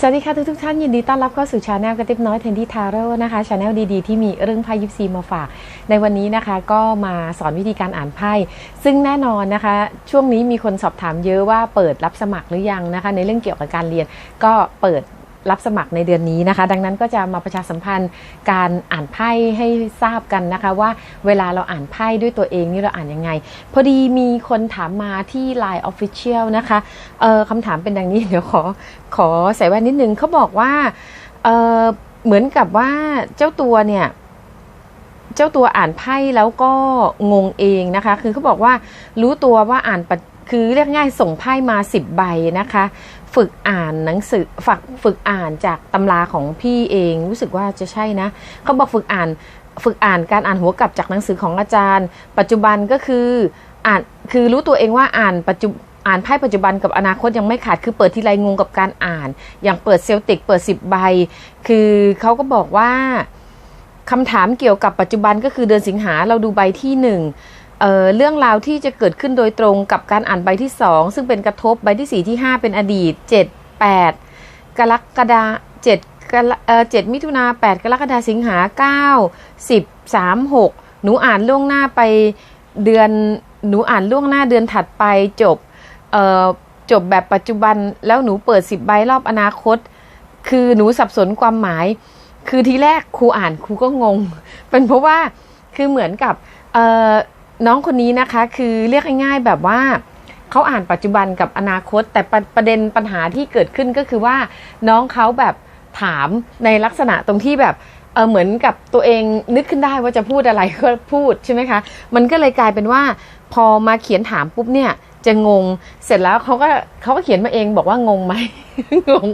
สวัสดีค่ะทุกทุกท่านยินดีต้อนรับเข้าสู่ชาแนลกระติบน้อยเทนที่ทาโร่นะคะชาแนลดีๆที่มีเรื่องไพ่ยิปซีมาฝาก ในวันนี้นะคะก็มาสอนวิธีการอ่านไพ่ซึ่งแน่นอนนะคะ ช่วงนี้มีคนสอบถามเยอะว่าเปิดรับสมัครหรือยังนะคะ ในเรื่องเกี่ยวกับการเรียนก็เปิด รับสมัครในเดือนนี้นะคะ ดังนั้นก็จะมาประชาสัมพันธ์การอ่านไพ่ให้ทราบกันนะคะ ว่าเวลาเราอ่านไพ่ด้วยตัวเองนี่เราอ่านยังไง พอดีมีคนถามมาที่ Line Official นะคะเออคำถามเป็นดังนี้เดี๋ยวขอขอใส่แว่นนิดนึงเขาบอกว่าเออเหมือนกับว่าเจ้าตัวเนี่ยเจ้าตัวอ่านไพ่แล้วก็งงเองนะคะ คือเขาบอกว่ารู้ตัวว่าอ่านปะ คือเรียกง่ายส่งไพ่มา 10 ใบนะคะ ฝึกอ่านหนังสือฝักฝึกอ่านจากตำราของพี่เองรู้สึกว่าจะใช่นะเขาบอกฝึกอ่านฝึกอ่านการอ่านหัวกลับจากหนังสือของอาจารย์ ปัจจุบันก็คืออ่านคือรู้ตัวเองว่าอ่านปัจจุอ่านไพ่ปัจจุบันกับอนาคตยังไม่ขาดคือเปิดทีไรงงกับการอ่าน อย่างเปิดเซลติกเปิด 10 ใบ คือเขาก็บอกว่าคำถามเกี่ยวกับปัจจุบันก็คือเดือนสิงหาเราดูใบที่หนึ่ง เเรื่องราวที่จะเกิดขึ้นโดยตรงกับการอ่านใบที่ 2 ซึ่งเป็นกระทบใบที่ 4 ที่ 5 เป็นอดีต 7 8 กรกฎา7กรเอ่อ7มิถุนา8กรกฎาสิงหา9 10 3 6หนูอ่านล่วงหน้าไปเดือนหนูอ่านล่วงหน้าเดือนถัดไปจบจบแบบปัจจุบันแล้วหนูเปิด10ใบรอบอนาคต คือหนูสับสนความหมาย คือทีแรกครูอ่านครูก็งง เป็นเพราะว่าคือเหมือนกับ น้องคนนี้นะคะคือเรียกง่ายๆแบบว่าเขาอ่านปัจจุบันกับอนาคต แต่ประประเด็นปัญหาที่เกิดขึ้นก็คือว่าน้องเขาแบบถามในลักษณะตรงที่แบบเออเหมือนกับตัวเองนึกขึ้นได้ว่าจะพูดอะไรก็พูดใช่ไหมคะ มันก็เลยกลายเป็นว่า พอมาเขียนถามปุ๊บเนี่ยจะงง เสร็จแล้วเขาก็เขาก็เขียนมาเองบอกว่างงไหมงง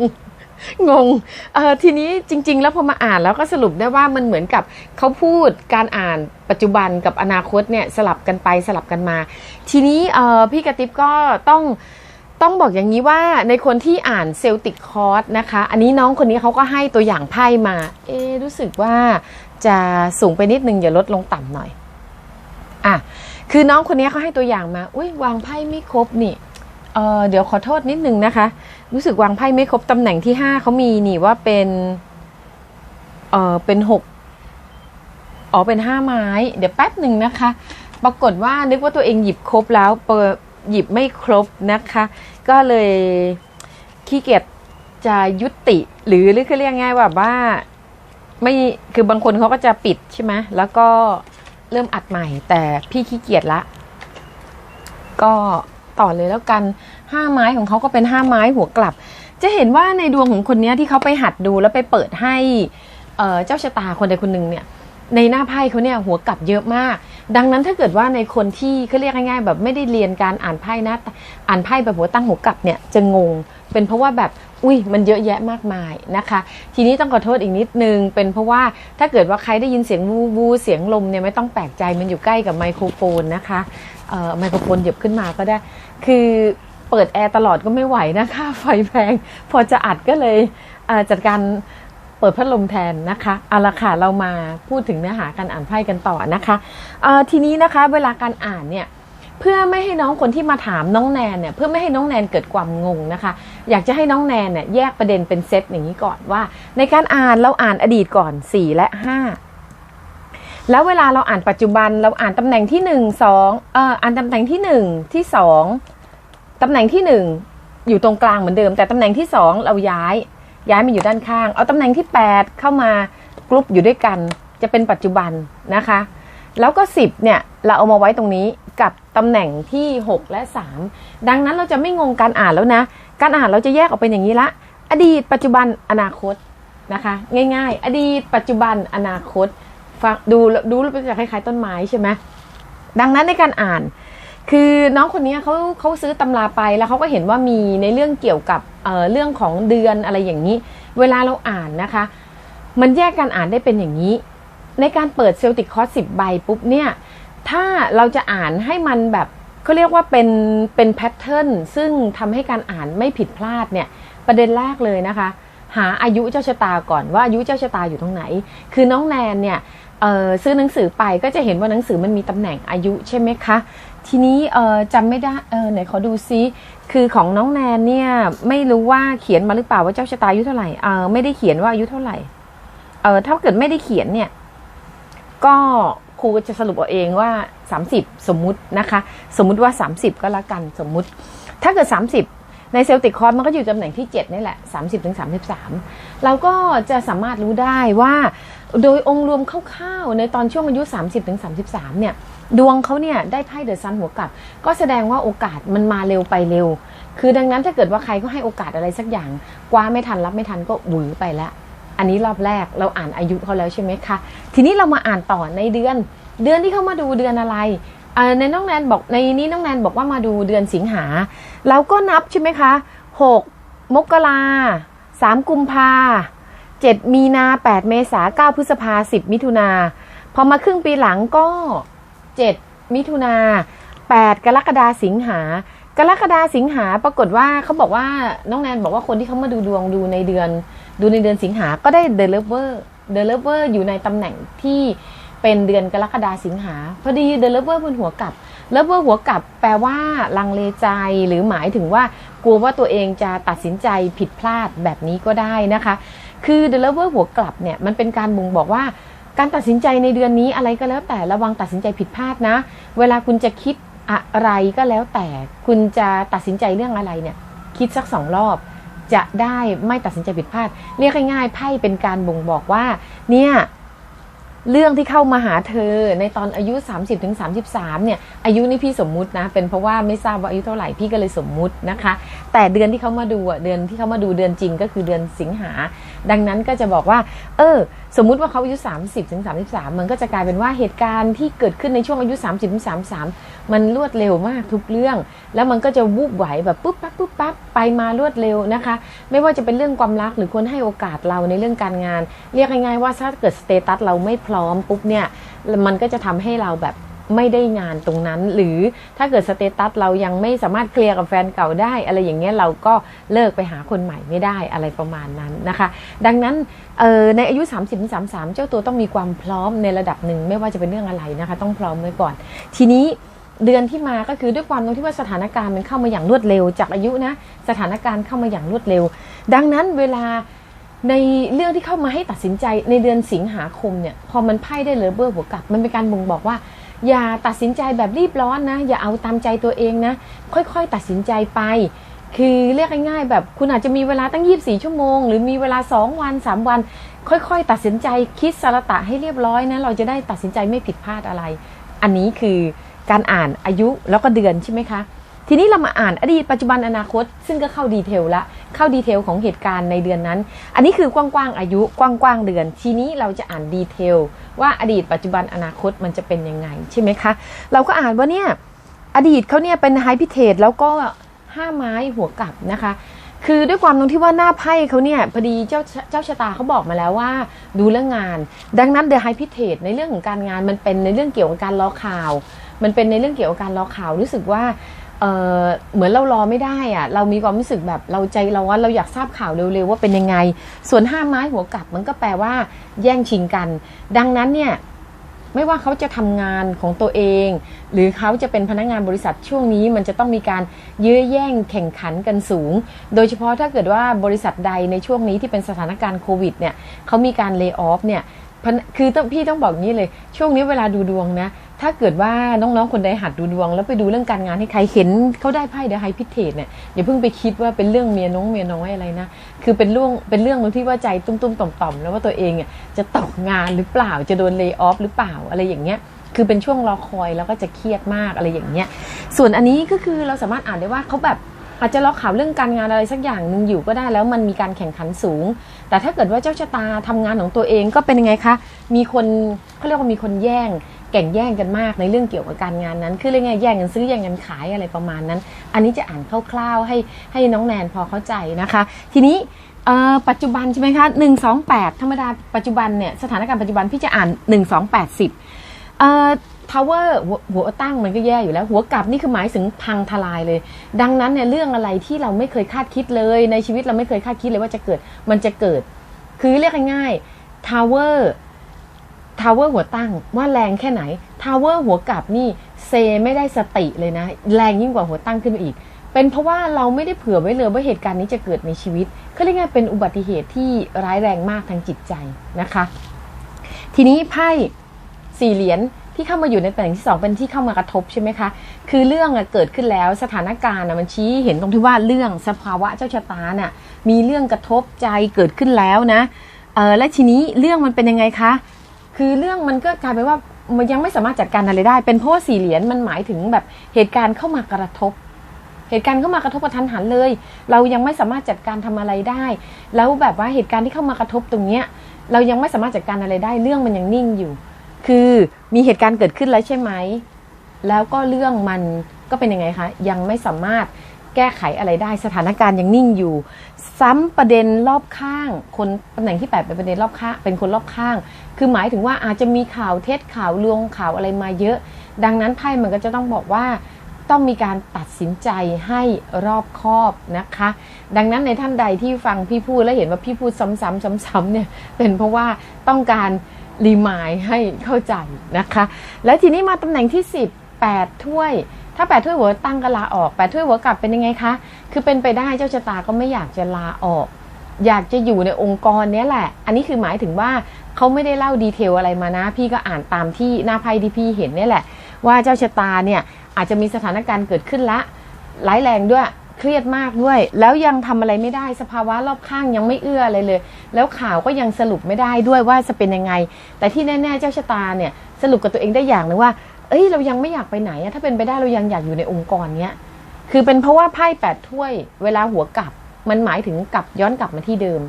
งงเออทีนี้จริง ๆ แล้วพอมาอ่านแล้วก็สรุปได้ว่ามันเหมือนกับเขาพูดการอ่านปัจจุบันกับอนาคตเนี่ยสลับกันไปสลับกันมา ทีนี้เออพี่กระติบก็ต้องต้องบอกอย่างนี้ว่าในคนที่อ่านเซลติกคอร์สนะคะ อันนี้น้องคนนี้เขาก็ให้ตัวอย่างไพ่มา เอะรู้สึกว่าจะสูงไปนิดนึงอย่าลดลงต่ำหน่อยอะคือน้องคนนี้เขาให้ตัวอย่างมา อุ้ยวางไพ่ไม่ครบนี่ เออเดี๋ยวขอโทษนิดนึงนะคะ รู้สึกวางไพ่ไม่ครบตำแหน่งที่ห้าเขามีนี่ว่าเป็นเออเป็นหกอ๋อเป็นห้าไม้ เดี๋ยวแป๊บหนึ่งนะคะ ปรากฏว่านึกว่าตัวเองหยิบครบแล้วเปิดหยิบไม่ครบนะคะ ก็เลยขี้เกียจจะยุติ หรือหรือคือเรียกง่ายว่าแบบว่าไม่คือบางคนเขาก็จะปิดใช่ไหมแล้วก็เริ่มอัดใหม่ แต่พี่ขี้เกียจละ ก็ ต่อเลยแล้วกันห้าไม้ของเขาก็เป็นห้าไม้หัวกลับ จะเห็นว่าในดวงของคนนี้ที่เขาไปหัดดูแล้วไปเปิดให้เเจ้าชะตาคนใดคนหนึ่งเนี่ย ในหน้าไพ่เขาเนี่ยหัวกลับเยอะมาก ดังนั้นถ้าเกิดว่าในคนที่เขาเรียกง่ายๆแบบไม่ได้เรียนการอ่านไพ่นะอ่านไพ่แบบหัวตั้งหัวกลับเนี่ยจะงง เป็นเพราะว่าแบบอุ้ยมันเยอะแยะมากมายนะคะ ทีนี้ต้องขอโทษอีกนิดนึง เป็นเพราะว่าถ้าเกิดว่าใครได้ยินเสียงวูวูเสียงลมเนี่ยไม่ต้องแปลกใจมันอยู่ใกล้กับไมโครโฟนนะคะเอ่อไมโครโฟนหยียบขึ้นมาก็ได้ คือเปิดแอร์ตลอดก็ไม่ไหวนะคะไฟแพงพอจะอัดก็เลยจัดการ ปิดพัดลมแทนนะคะเอาละค่ะเรามาพูดถึงเนื้อหาการอ่านไพ่กันต่อนะคะเอ่อทีนี้นะคะเวลาการอ่านเนี่ยเพื่อไม่ให้น้องคนที่มาถามน้องแนนเนี่ยเพื่อไม่ให้น้องแนนเกิดความงงนะคะ อยากจะให้น้องแนนเนี่ยแยกประเด็นเป็นเซตอย่างนี้ก่อนว่า ในการอ่านเราอ่านอดีตก่อน 4 และ 5 แล้วเวลาเราอ่านปัจจุบันเราอ่านตำแหน่งที่หนึ่งสองเอ่ออ่านตำแหน่งที่หนึ่งที่สองตำแหน่งที่หนึ่งอยู่ตรงกลางเหมือนเดิม แต่ตำแหน่งที่สองเราย้าย ย้ายมาอยู่ด้านข้าง เอาตำแหน่งที่แปดเข้ามากรุ๊ปอยู่ด้วยกันจะเป็นปัจจุบันนะคะ แล้วก็สิบเนี่ยเราเอามาไว้ตรงนี้กับตำแหน่งที่หกและสามดังนั้นเราจะไม่งงการอ่านแล้วนะ การอ่านเราจะแยกออกเป็นอย่างนี้ละ อดีตปัจจุบันอนาคตนะคะ ง่าย ๆ อดีตปัจจุบันอนาคตฟังดูดูแล้วเป็นจะคล้ายๆต้นไม้ใช่ไหมดังนั้นในการอ่าน คือน้องคนนี้เขาเขาซื้อตำราไปแล้วเขาก็เห็นว่ามีในเรื่องเกี่ยวกับเเรื่องของเดือนอะไรอย่างนี้ เวลาเราอ่านนะคะ มันแยกการอ่านได้เป็นอย่างนี้ ในการเปิดเซลติกคอร์สสิบใบปุ๊บเนี่ยถ้าเราจะอ่านให้มันแบบเขาเรียกว่าเป็นเป็นแพทเทิร์นซึ่งทำให้การอ่านไม่ผิดพลาดเนี่ยประเด็นแรกเลยนะคะ หาอายุเจ้าชะตาก่อนว่าอายุเจ้าชะตาอยู่ตรงไหน คือน้องแนนเนี่ยซื้อหนังสือไปก็จะเห็นว่าหนังสือมันมีตำแหน่งอายุใช่ไหมคะ ทีนี้เออจำไม่ได้เออไหนขอดูซิคือของน้องแนนเนี่ยไม่รู้ว่าเขียนมาหรือเปล่าว่าเจ้าชะตาอายุเท่าไหร่เออไม่ได้เขียนว่าอายุเท่าไหร่เออถ้าเกิดไม่ได้เขียนเนี่ย ก็ครูจะสรุปเอาเองว่า 30 สมมุตินะคะ สมมุติว่า 30 ก็แล้วกันสมมุติ ถ้าเกิด 30 ในเซลติกคอร์มันก็อยู่ตำแหน่งที่ 7 นี่แหละ 30ถึง33 เราก็จะสามารถรู้ได้ว่า โดยองค์รวมคร่าวๆในตอนช่วงอายุ 30ถึง33 เนี่ย ดวงเขาเนี่ยได้ไพ่เดอะซันหัวกลับ ก็แสดงว่าโอกาสมันมาเร็วไปเร็ว คือดังนั้นถ้าเกิดว่าใครก็ให้โอกาสอะไรสักอย่างกว่าไม่ทันรับไม่ทันก็หวือไปแล้ว อันนี้รอบแรกเราอ่านอายุเขาแล้วใช่ไหมคะ ทีนี้เรามาอ่านต่อในเดือน เดือนที่เขามาดูเดือนอะไรในน้องแนนบอกในนี้น้องแนนบอกว่ามาดูเดือนสิงหาเราก็นับใช่ไหมคะหกมกราสามกุมภาเจ็ดมีนาแปดเมษาเก้าพฤษภาสิบมิถุนาพอมาครึ่งปีหลังก็ เจ็ดมิถุนาแปดกรกฎาสิงหากรกฎาสิงหาปรากฏว่าเขาบอกว่าน้องแนนบอกว่าคนที่เขามาดูดวงดูในเดือน ดูในเดือนสิงหาก็ได้เดลิเวอร์เดลิเวอร์อยู่ในตำแหน่งที่เป็นเดือนกรกฎาสิงหาพอดีเดลิเวอร์บนหัวกลับเลิเวอร์หัวกลับแปลว่าลังเลใจหรือหมายถึงว่ากลัวว่าตัวเองจะตัดสินใจผิดพลาดแบบนี้ก็ได้นะคะ คือเดลิเวอร์หัวกลับเนี่ยมันเป็นการบ่งบอกว่า การตัดสินใจในเดือนนี้อะไรก็แล้วแต่ระวังตัดสินใจผิดพลาดนะ เวลาคุณจะคิดอะไรก็แล้วแต่คุณจะตัดสินใจเรื่องอะไรเนี่ย คิดสักสองรอบ จะได้ไม่ตัดสินใจผิดพลาด เรียกง่ายๆไพ่เป็นการบ่งบอกว่า เนี่ยเรื่องที่เข้ามาหาเธอในตอนอายุ 30-33ถึงเนี่ยอายุนี่พี่สมมุตินะ เป็นเพราะว่าไม่ทราบว่าอายุเท่าไหร่พี่ก็เลยสมมุตินะคะ แต่เดือนที่เขามาดูเดือนที่เขามาดูเดือนจริงก็คือเดือนสิงหา ดังนั้นก็จะบอกว่า เออ สมมุติว่าเขาอายุ 30ถึง33 มันก็จะกลายเป็นว่าเหตุการณ์ที่เกิดขึ้นในช่วงอายุ 30ถึง33 มันรวดเร็วมากทุกเรื่อง แล้วมันก็จะวูบไหวแบบปุ๊บปั๊บปุ๊บปั๊บไปมารวดเร็วนะคะ ไม่ว่าจะเป็นเรื่องความรักหรือคนให้โอกาสเราในเรื่องการงาน เรียกง่ายๆว่าถ้าเกิดสเตตัสเราไม่พร้อมปุ๊บเนี่ยมันก็จะทำให้เราแบบ ไม่ได้งานตรงนั้น หรือถ้าเกิดสเตตัสเรายังไม่สามารถเคลียร์กับแฟนเก่าได้ อะไรอย่างเงี้ยเราก็เลิกไปหาคนใหม่ไม่ได้อะไรประมาณนั้นนะคะ ดังนั้นในอายุ 30-33 เจ้าตัวต้องมีความพร้อมในระดับหนึ่งไม่ว่าจะเป็นเรื่องอะไรนะคะ ต้องพร้อมไว้ก่อน ทีนี้เดือนที่มาก็คือด้วยความตรงที่ว่าสถานการณ์มันเข้ามาอย่างรวดเร็ว จากอายุนะสถานการณ์เข้ามาอย่างรวดเร็ว ดังนั้นเวลาในเรื่องที่เข้ามาให้ตัดสินใจในเดือนสิงหาคมเนี่ยพอมันไพ่ได้เลเบอร์หัวกลับ มันเป็นการบ่งบอกว่า อย่าตัดสินใจแบบรีบร้อนนะ อย่าเอาตามใจตัวเองนะ ค่อยๆ ตัดสินใจไป คือเรียกง่ายๆ แบบคุณอาจจะมีเวลาตั้ง 24 ชั่วโมง หรือมีเวลา 2 วัน 3 วัน ค่อยๆ ตัดสินใจคิดสารตะให้เรียบร้อยนะ เราจะได้ตัดสินใจไม่ผิดพลาดอะไร อันนี้คือการอ่านอายุแล้วก็เดือนใช่ไหมคะ ทีนี้เรามาอ่านอดีตปัจจุบันอนาคต ซึ่งก็เข้าดีเทลละเข้าดีเทลของเหตุการณ์ในเดือนนั้น อันนี้คือกว้างๆอายุกว้างๆเดือน ทีนี้เราจะอ่านดีเทลว่าอดีตปัจจุบันอนาคตมันจะเป็นยังไงใช่ไหมคะ เราก็อ่านว่าเนี่ยอดีตเขาเนี่ยเป็นไฮพิเทสแล้วก็ห้าไม้หัวกลับนะคะ คือด้วยความตรงที่ว่าหน้าไพ่เขาเนี่ยพอดีเจ้าเจ้าชะตาเขาบอกมาแล้วว่า ดูเรื่องงาน ดังนั้นเดอะไฮพิเทสในเรื่องของการงานมันเป็นในเรื่องเกี่ยวกับการรอข่าว มันเป็นในเรื่องเกี่ยวกับการรอข่าวรู้สึกว่า เเหมือนเรารอไม่ได้อะเรามีความรู้สึกแบบเราใจเราว่าเราอยากทราบข่าวเร็วๆว่าเป็นยังไง ส่วนห้าไม้หัวกลับมันก็แปลว่า แย่งชิงกัน ดังนั้นเนี่ยไม่ว่าเขาจะทำงานของตัวเอง หรือเขาจะเป็นพนักงานบริษัทช่วงนี้มันจะต้องมีการยื้อแย่งแข่งขันกันสูง โดยเฉพาะถ้าเกิดว่าบริษัทใดในช่วงนี้ที่เป็นสถานการณ์โควิดเนี่ยเขามีการเลิกออฟเนี่ยคือพี่ต้องบอกงี้เลย ช่วงนี้เวลาดูดวงนะ ถ้าเกิดว่าน้องๆคนใดหัดดูดวง แล้วไปดูเรื่องการงานให้ใครเห็นเขาได้ไพ่เดอะไฮพิเทสเนี่ยอย่าเพิ่งไปคิดว่าเป็นเรื่องเมียน้องเมียน้อยอะไรนะคือเป็นเรื่องเป็นเรื่องที่ว่าใจตุ้มๆต่อมๆแล้วว่าตัวเองเนี่ยจะตกงานหรือเปล่าจะโดนเลิกออฟหรือเปล่าอะไรอย่างเงี้ยคือเป็นช่วงรอคอยแล้วก็จะเครียดมากอะไรอย่างเงี้ยส่วนอันนี้ก็คือเราสามารถอ่านได้ว่าเขาแบบอาจจะล็อกข่าวเรื่องการงานอะไรสักอย่างหนึ่งอยู่ก็ได้แล้วมันมีการแข่งขันสูง แต่ถ้าเกิดว่าเจ้าชะตาทำงานของตัวเองก็เป็นยังไงคะ มีคนเขาเรียกว่ามีคนแย่ง แข่งแย่งกันมากในเรื่องเกี่ยวกับการงานนั้น คือเรื่องไงแย่งกันซื้อแย่งกันขายอะไรประมาณนั้น อันนี้จะอ่านคร่าวๆให้ให้น้องแนนพอเข้าใจนะคะ ทีนี้ปัจจุบันใช่ไหมคะหนึ่งสองแปดธรรมดาปัจจุบันเนี่ยสถานการณ์ปัจจุบันพี่จะอ่านหนึ่งสองแปดสิบทาวเวอร์หัวตั้งมันก็แย่อยู่แล้ว หัวกลับนี่คือหมายถึงพังทลายเลย ดังนั้นเนี่ยเรื่องอะไรที่เราไม่เคยคาดคิดเลยในชีวิตเราไม่เคยคาดคิดเลยว่าจะเกิดมันจะเกิด คือเรียกง่ายๆทาวเวอร์ ทาวเวอร์หัวตั้งว่าแรงแค่ไหนทาวเวอร์หัวกลับนี่เซไม่ได้สติเลยนะ แรงยิ่งกว่าหัวตั้งขึ้นไปอีก เป็นเพราะว่าเราไม่ได้เผื่อไว้เลยว่าเหตุการณ์นี้จะเกิดในชีวิตเขาเรียกว่าเป็นอุบัติเหตุที่ร้ายแรงมากทางจิตใจนะคะ ทีนี้ไพ่สี่เหรียญที่เข้ามาอยู่ในตำแหน่งที่สองเป็นที่เข้ามากระทบใช่ไหมคะ คือเรื่องอะเกิดขึ้นแล้วสถานการณ์อะมันชี้เห็นตรงที่ว่าเรื่องสภาวะเจ้าชะตาน่ะมีเรื่องกระทบใจเกิดขึ้นแล้วนะเออและทีนี้เรื่องมันเป็นยังไงคะ คือเรื่องมันก็กลายเป็นว่ามันยังไม่สามารถจัดการอะไรได้ เป็นเพราะว่าสี่เหรียญมันหมายถึงแบบเหตุการณ์เข้ามากระทบ เหตุการณ์เข้ามากระทบกระทันหันเลย เรายังไม่สามารถจัดการทำอะไรได้ แล้วแบบว่าเหตุการณ์ที่เข้ามากระทบตรงเนี้ย เรายังไม่สามารถจัดการอะไรได้ เรื่องมันยังนิ่งอยู่ คือมีเหตุการณ์เกิดขึ้นแล้วใช่ไหมแล้วก็เรื่องมันก็เป็นยังไงคะ ยังไม่สามารถ แก้ไขอะไรได้สถานการณ์ยังนิ่งอยู่ ซ้ำประเด็นรอบข้าง คนตำแหน่งที่แปดเป็นประเด็นรอบข้างเป็นคนรอบข้าง คือหมายถึงว่าอาจจะมีข่าวเท็จข่าวลวงข่าวอะไรมาเยอะ ดังนั้นไพ่มันก็จะต้องบอกว่าต้องมีการตัดสินใจให้รอบคอบนะคะ ดังนั้นในท่านใดที่ฟังพี่พูดแล้วเห็นว่าพี่พูดซ้ำๆซ้ำๆเนี่ยเป็นเพราะว่าต้องการรีมายให้เข้าใจนะคะ แล้วทีนี้มาตำแหน่งที่ 10 8 ถ้วย ถ้า8ถ้วยหัวตั้งก็ลาออก8ถ้วยหัวกลับเป็นยังไงคะ คือเป็นไปได้เจ้าชะตาก็ไม่อยากจะลาออก อยากจะอยู่ในองค์กรนี้แหละ อันนี้คือหมายถึงว่าเขาไม่ได้เล่าดีเทลอะไรมานะ พี่ก็อ่านตามที่หน้าไพ่ที่พี่เห็นนี่แหละ ว่าเจ้าชะตาเนี่ยอาจจะมีสถานการณ์เกิดขึ้นละร้ายแรงด้วยเครียดมากด้วย แล้วยังทำอะไรไม่ได้สภาวะรอบข้างยังไม่เอื้ออะไรเลย แล้วข่าวก็ยังสรุปไม่ได้ด้วยว่าจะเป็นยังไง แต่ที่แน่ ๆ เจ้าชะตาเนี่ยสรุปกับตัวเองได้อย่างนึงว่า เอ้ยเรายังไม่อยากไปไหนอะถ้าเป็นไปได้เรายังอยากอยู่ในองค์กรเนี้ยคือเป็นเพราะว่าไพ่แปดถ้วย เวลาหัวกลับ มันหมายถึงกลับย้อนกลับมาที่เดิม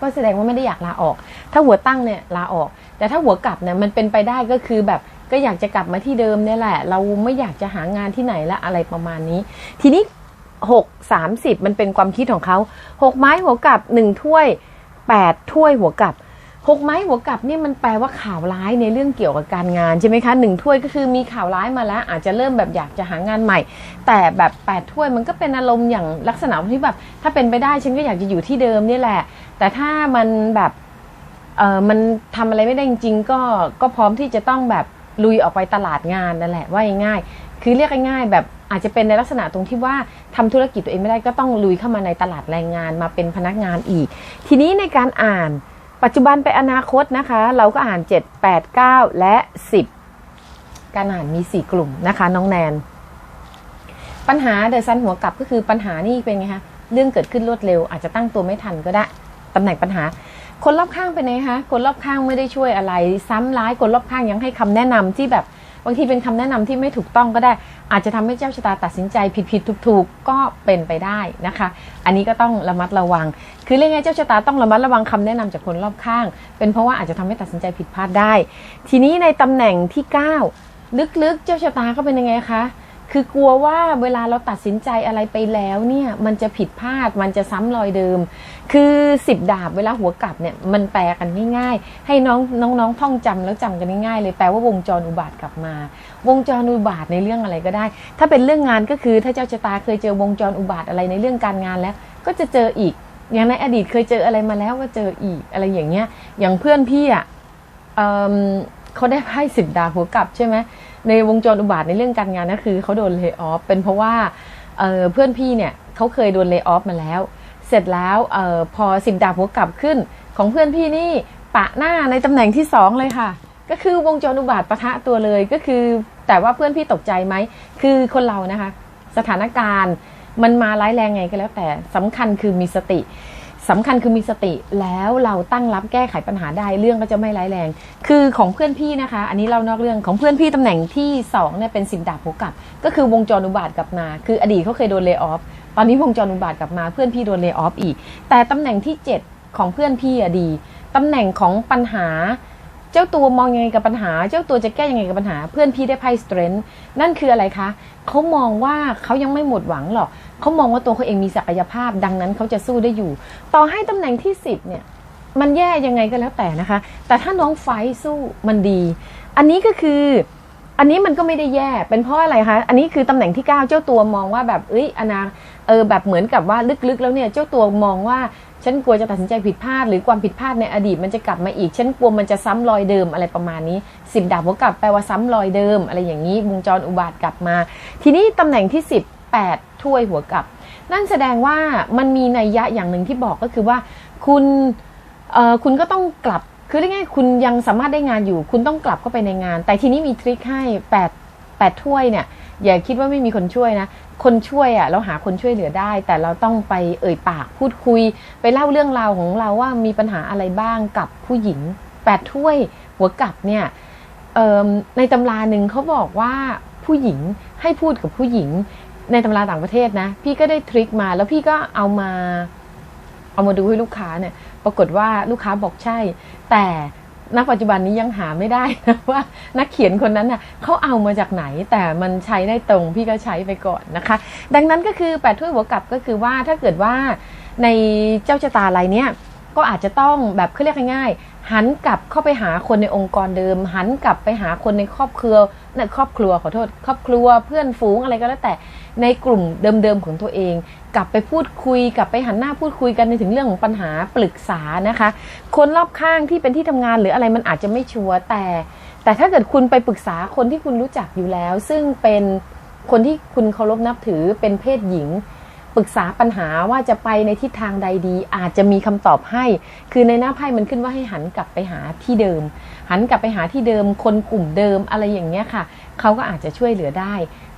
ก็แสดงว่าไม่ได้อยากลาออก ถ้าหัวตั้งเนี่ยลาออก แต่ถ้าหัวกลับเนี่ยมันเป็นไปได้ก็คือแบบก็อยากจะกลับมาที่เดิมเนี่ยแหละ เราไม่อยากจะหางานที่ไหนละอะไรประมาณนี้ ทีนี้หกสามสิบมันเป็นความคิดของเขาหกไม้หัวกลับหนึ่งถ้วยแปดถ้วยหัวกลับ หกไม้หัวกลับนี่มันแปลว่าข่าวร้ายในเรื่องเกี่ยวกับการงานใช่ไหมคะหนึ่งถ้วยก็คือมีข่าวร้ายมาแล้ว อาจจะเริ่มแบบอยากจะหางานใหม่ แต่แบบแปดถ้วยมันก็เป็นอารมณ์อย่างลักษณะที่แบบถ้าเป็นไปได้ฉันก็อยากจะอยู่ที่เดิมนี่แหละ แต่ถ้ามันแบบเออมันทำอะไรไม่ได้จริงๆก็ก็พร้อมที่จะต้องแบบลุยออกไปตลาดงานนั่นแหละว่าง่ายๆคือเรียกง่ายๆแบบอาจจะเป็นในลักษณะตรงที่ว่าทำธุรกิจตัวเองไม่ได้ก็ต้องลุยเข้ามาในตลาดแรงงานมาเป็นพนักงานอีก ทีนี้ในการอ่าน ปัจจุบันไปอนาคตนะคะ เราก็อ่าน 7 8 9 และ 10 การอ่านมี 4 กลุ่มนะคะ น้องแนน ปัญหาเดอะซันหัวกลับก็คือปัญหานี่เป็นไงคะเรื่องเกิดขึ้นรวดเร็วอาจจะตั้งตัวไม่ทันก็ได้ตำแหน่งปัญหา คนรอบข้างเป็นไงคะคนรอบข้างไม่ได้ช่วยอะไร ซ้ำร้ายคนรอบข้างยังให้คำแนะนำที่แบบ บางทีเป็นคำแนะนำที่ไม่ถูกต้องก็ได้ อาจจะทำให้เจ้าชะตาตัดสินใจผิดผิดถูกถูกๆก็เป็นไปได้นะคะ อันนี้ก็ต้องระมัดระวัง คือเรื่องไงเจ้าชะตาต้องระมัดระวังคำแนะนำจากคนรอบข้าง เป็นเพราะว่าอาจจะทำให้ตัดสินใจผิดพลาดได้ ทีนี้ในตำแหน่งที่ 9 ลึกๆเจ้าชะตาก็เป็นยังไงคะ คือกลัวว่าเวลาเราตัดสินใจอะไรไปแล้วเนี่ย มันจะผิดพลาดมันจะซ้ำรอยเดิม คือสิบดาบเวลาหัวกลับเนี่ยมันแปลกันง่ายๆ ให้น้องน้องๆท่องจำแล้วจำกันง่ายๆเลยแปลว่าวงจรอุบาทกลับมา วงจรอุบาทในเรื่องอะไรก็ได้ ถ้าเป็นเรื่องงานก็คือถ้าเจ้าชะตาเคยเจอวงจรอุบาทอะไรในเรื่องการงานแล้ว ก็จะเจออีก อย่างในอดีตเคยเจออะไรมาแล้วก็เจออีกอะไรอย่างเงี้ยอย่างเพื่อนพี่อะเอิ่มเขาได้ไพ่สิบดาบหัวกลับใช่ไหม ในวงจรอุบาทในเรื่องการงานก็คือเขาโดนเล y o อ f เป็นเพราะว่าเเพื่อนพี่เนี่ยเขาเคยโดนเล y o อ f มาแล้ว เสร็จแล้วออพอสิบดาบหัวกลับขึ้น ของเพื่อนพี่นี่ปะหน้าในตำแหน่งที่สองเลยค่ะ ก็คือวงจรอุบาทปะทะตัวเลยก็คือ แต่ว่าเพื่อนพี่ตกใจไหมคือคนเรานะคะ สถานการณ์มันมาร้ายแรงไงก็แล้วแต่สำคัญคือมีสติ สำคัญคือมีสติแล้วเราตั้งรับแก้ไขปัญหาได้เรื่องก็จะไม่ร้ายแรง คือของเพื่อนพี่นะคะ อันนี้เรานอกเรื่องของเพื่อนพี่ตำแหน่งที่สองเนี่ยเป็นสิบดาบหัวกลับ ก็คือวงจรอุบาทกลับมา คืออดีตเขาเคยโดนเล y o อ f ตอนนี้วงจรอุบาทกลับมา เพื่อนพี่โดนเล y o อ f อีก แต่ตำแหน่งที่ 7 ของเพื่อนพี่อะดีตำแหน่งของปัญหา เจ้าตัวมองยังไงกับปัญหา เจ้าตัวจะแก้ยังไงกับปัญหา เพื่อนพี่ได้ไพ่ strength นั่นคืออะไรคะเขามองว่าเขายังไม่หมดหวังหรอก เขามองว่าตัวเขาเองมีศักยภาพ ดังนั้นเขาจะสู้ได้อยู่ ต่อให้ตำแหน่งที่ 10 เนี่ย มันแย่ยังไงก็แล้วแต่นะคะ แต่ถ้าน้องไฟสู้มันดี อันนี้ก็คือ อันนี้มันก็ไม่ได้แย่ เป็นเพราะอะไรคะ อันนี้คือตำแหน่งที่ 9 เจ้าตัวมองว่าแบบ เอ้ยอนาเออแบบเหมือนกับว่าลึกๆ แล้วเนี่ย เจ้าตัวมองว่าฉันกลัวจะตัดสินใจผิดพลาด หรือความผิดพลาดในอดีตมันจะกลับมาอีก ฉันกลัวมันจะซ้ำรอยเดิมอะไรประมาณนี้สิบดาบหัวกลับแปลว่าซ้ำรอยเดิม อะไรอย่างนี้วงจรอุบาทกลับมา ทีนี้ตำแหน่งที่ 10 8 ถ้วยหัวกลับ นั่นแสดงว่ามันมีนัยยะอย่างหนึ่งที่บอกก็คือว่าคุณคุณก็ต้องกลับคือง่ายๆคุณยังสามารถได้งานอยู่ คุณต้องกลับเข้าไปในงาน แต่ทีนี้มีทริคให้8 8ถ้วยเนี่ย อย่าคิดว่าไม่มีคนช่วยนะ คนช่วยอะ่ะเราหาคนช่วยเหลือได้ แต่เราต้องไปเอ่ยปากพูดคุย ไปเล่าเรื่องราวของเราว่ามีปัญหาอะไรบ้างกับผู้หญิงแปดถ้วยหัวกลับเนี่ยในตำราหนึ่งเขาบอกว่าผู้หญิงให้พูดกับผู้หญิง ในตำราต่างประเทศนะ พี่ก็ได้ทริคมา แล้วพี่ก็เอามาเอามาดูให้ลูกค้าเนี่ย ปรากฏว่าลูกค้าบอกใช่ แต่ณปัจจุบันนี้ยังหาไม่ได้นะว่านักเขียนคนนั้นน่ะเขาเอามาจากไหนแต่มันใช้ได้ตรงพี่ก็ใช้ไปก่อนนะคะ ดังนั้นก็คือแปดถ้วยหัวกลับก็คือว่าถ้าเกิดว่าในเจ้าชะตาอะไรเนี่ยก็อาจจะต้องแบบเขาเรียกง่าย หันกลับเข้าไปหาคนในองค์กรเดิม หันกลับไปหาคนในครอบครัวในครอบครัวขอโทษ ครอบครัวเพื่อนฝูงอะไรก็แล้วแต่ในกลุ่มเดิมๆของตัวเอง กลับไปพูดคุย กลับไปหันหน้าพูดคุยกันในถึงเรื่องของปัญหาปรึกษานะคะ คนรอบข้างที่เป็นที่ทำงานหรืออะไรมันอาจจะไม่ชัวร์แต่ แต่ถ้าเกิดคุณไปปรึกษาคนที่คุณรู้จักอยู่แล้ว ซึ่งเป็นคนที่คุณเคารพนับถือเป็นเพศหญิง ปรึกษาปัญหาว่าจะไปในทิศทางใดดี อาจจะมีคำตอบให้ คือในหน้าไพ่มันขึ้นว่าให้หันกลับไปหาที่เดิม หันกลับไปหาที่เดิม คนกลุ่มเดิมอะไรอย่างเงี้ยค่ะ เขาก็อาจจะช่วยเหลือได้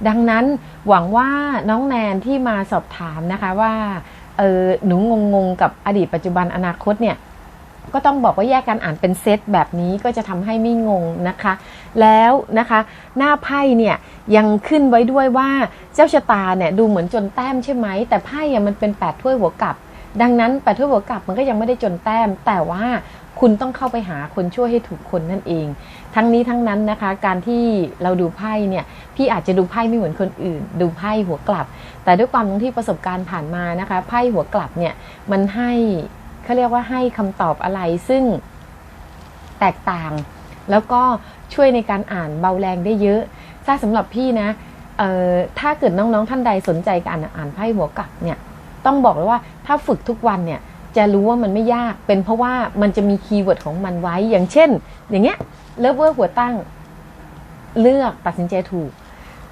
ดังนั้นหวังว่าน้องแนนที่มาสอบถามนะคะว่าเออหนูงงๆกับอดีตปัจจุบันอนาคตเนี่ย ก็ต้องบอกว่าแยกการอ่านเป็นเซตแบบนี้ก็จะทำให้ไม่งงนะคะ แล้วนะคะ หน้าไพ่เนี่ยยังขึ้นไว้ด้วยว่าเจ้าชะตาเนี่ยดูเหมือนจนแต้มใช่ไหม แต่ไพ่อะมันเป็น8ถ้วยหัวกลับ ดังนั้นแปดถ้วยหัวกลับมันก็ยังไม่ได้จนแต้ม แต่ว่าคุณต้องเข้าไปหาคนช่วยให้ถูกคนนั่นเอง ทั้งนี้ทั้งนั้นนะคะ การที่เราดูไพ่เนี่ย พี่อาจจะดูไพ่ไม่เหมือนคนอื่น ดูไพ่หัวกลับ แต่ด้วยความที่ประสบการณ์ผ่านมานะคะ ไพ่หัวกลับเนี่ยมันให้ เขาเรียกว่าให้คำตอบอะไรซึ่งแตกต่าง แล้วก็ช่วยในการอ่านเบาแรงได้เยอะ ถ้าสำหรับพี่นะเอ่อถ้าเกิดน้องๆท่านใดสนใจการอ่านไพ่หัวกลับเนี่ยต้องบอกเลยว่าถ้าฝึกทุกวันเนี่ยจะรู้ว่ามันไม่ยากเป็นเพราะว่ามันจะมีคีย์เวิร์ดของมันไว้อย่างเช่น อย่างเงี้ยเลิฟเวอร์หัวตั้ง เลือกตัดสินใจถูก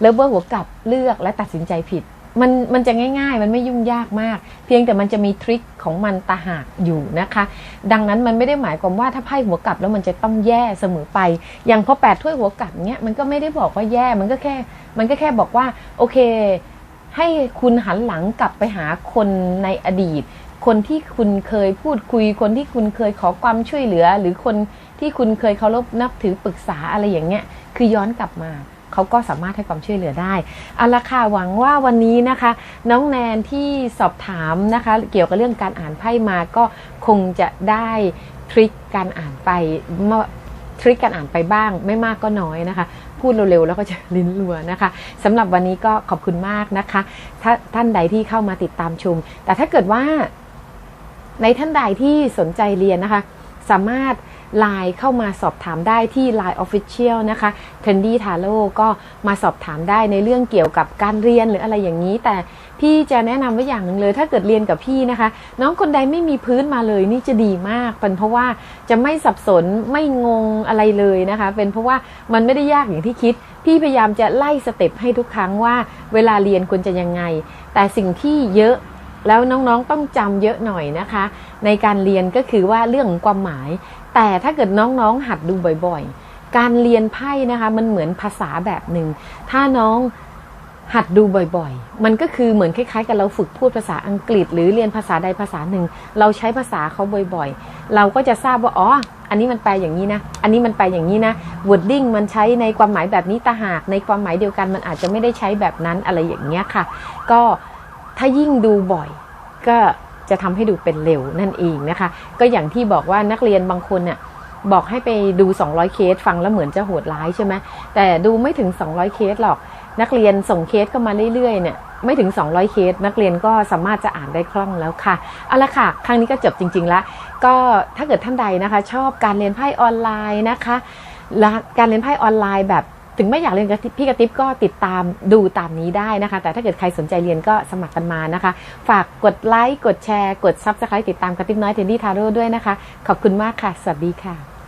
เลิฟเวอร์หัวกลับเลือกและตัดสินใจผิด มันมันจะง่าย ๆ มันไม่ยุ่งยากมาก เพียงแต่มันจะมีทริคของมันตาหากอยู่นะคะ ดังนั้นมันไม่ได้หมายความว่าถ้าไพ่หัวกลับแล้วมันจะต้องแย่เสมอไป อย่างพอแปดถ้วยหัวกลับเนี้ยมันก็ไม่ได้บอกว่าแย่มันก็แค่ มันก็แค่บอกว่า โอเค ให้คุณหันหลังกลับไปหาคนในอดีต คนที่คุณเคยพูดคุย คนที่คุณเคยขอความช่วยเหลือ หรือคนที่คุณเคยเคารพนับถือปรึกษาอะไรอย่างเงี้ย คือย้อนกลับมา เขาก็สามารถให้ความช่วยเหลือได้เอาละค่ะหวังว่าวันนี้นะคะ น้องแนนที่สอบถามนะคะ เกี่ยวกับเรื่องการอ่านไพ่มาก็คงจะได้ทริคการอ่านไปมาทริคการอ่านไปบ้าง ไม่มากก็น้อยนะคะ พูดเร็วๆ แล้วก็จะลิ้นรัวนะคะสำหรับวันนี้ก็ขอบคุณมากนะคะ ถ้าท่านใดที่เข้ามาติดตามชม แต่ถ้าเกิดว่าในท่านใดที่สนใจเรียนนะคะ สามารถ ไลน์เข้ามาสอบถามได้ที่ Line Official นะคะ t e n d y t a r o ก็มาสอบถามได้ในเรื่องเกี่ยวกับการเรียนหรืออะไรอย่างนี้ แต่พี่จะแนะนำไว้อย่างหนึ่งเลย ถ้าเกิดเรียนกับพี่นะคะ น้องคนใดไม่มีพื้นมาเลยนี่จะดีมากเป็นเพราะว่าจะไม่สับสนไม่งงอะไรเลยนะคะ เป็นเพราะว่ามันไม่ได้ยากอย่างที่คิด พี่พยายามจะไล่สเต็ปให้ทุกครั้งว่า เวลาเรียนควรจะยังไง แต่สิ่งที่เยอะแล้วน้องๆต้องจำเยอะหน่อยนะคะ ในการเรียนก็คือว่าเรื่องของความหมาย แต่ถ้าเกิดน้องๆหัดดูบ่อยๆ การเรียนไพ่นะคะ มันเหมือนภาษาแบบหนึ่ง ถ้าน้องหัดดูบ่อยๆ มันก็คือเหมือนคล้ายๆ กับเราฝึกพูดภาษาอังกฤษ หรือเรียนภาษาใดภาษาหนึ่ง เราใช้ภาษาเขาบ่อยๆ เราก็จะทราบว่าอ๋อ อันนี้มันแปลอย่างนี้นะ อันนี้มันแปลอย่างนี้นะ wording มันใช้ในความหมายแบบนี้ตาหากในความหมายเดียวกันมันอาจจะไม่ได้ใช้แบบนั้นอะไรอย่างเงี้ยค่ะ ก็ถ้ายิ่งดูบ่อย ก็ จะทำให้ดูเป็นเร็วนั่นเองนะคะ ก็อย่างที่บอกว่านักเรียนบางคนเนี่ยบอกให้ไปดู 200 เคสฟังแล้วเหมือนจะโหดร้ายใช่ไหมแต่ดูไม่ถึง 200 เคสหรอก นักเรียนส่งเคสเข้ามาเรื่อยๆเนี่ยไม่ถึง 200 เคส นักเรียนก็สามารถจะอ่านได้คล่องแล้วค่ะ เอาละค่ะ ครั้งนี้ก็จบจริงๆแล้ว ก็ถ้าเกิดท่านใดนะคะ ชอบการเรียนไพ่ออนไลน์นะคะและการเรียนไพ่ออนไลน์แบบ ถึงไม่อยากเรียนกับพี่กระติบก็ติดตามดูตามนี้ได้นะคะ แต่ถ้าเกิดใครสนใจเรียนก็สมัครกันมานะคะ ฝากกดไลค์กดแชร์ กดซับสไครต์ติดตามกระติบน้อยเทนดี้ทาโร่ด้วยนะคะ ขอบคุณมากค่ะ สวัสดีค่ะ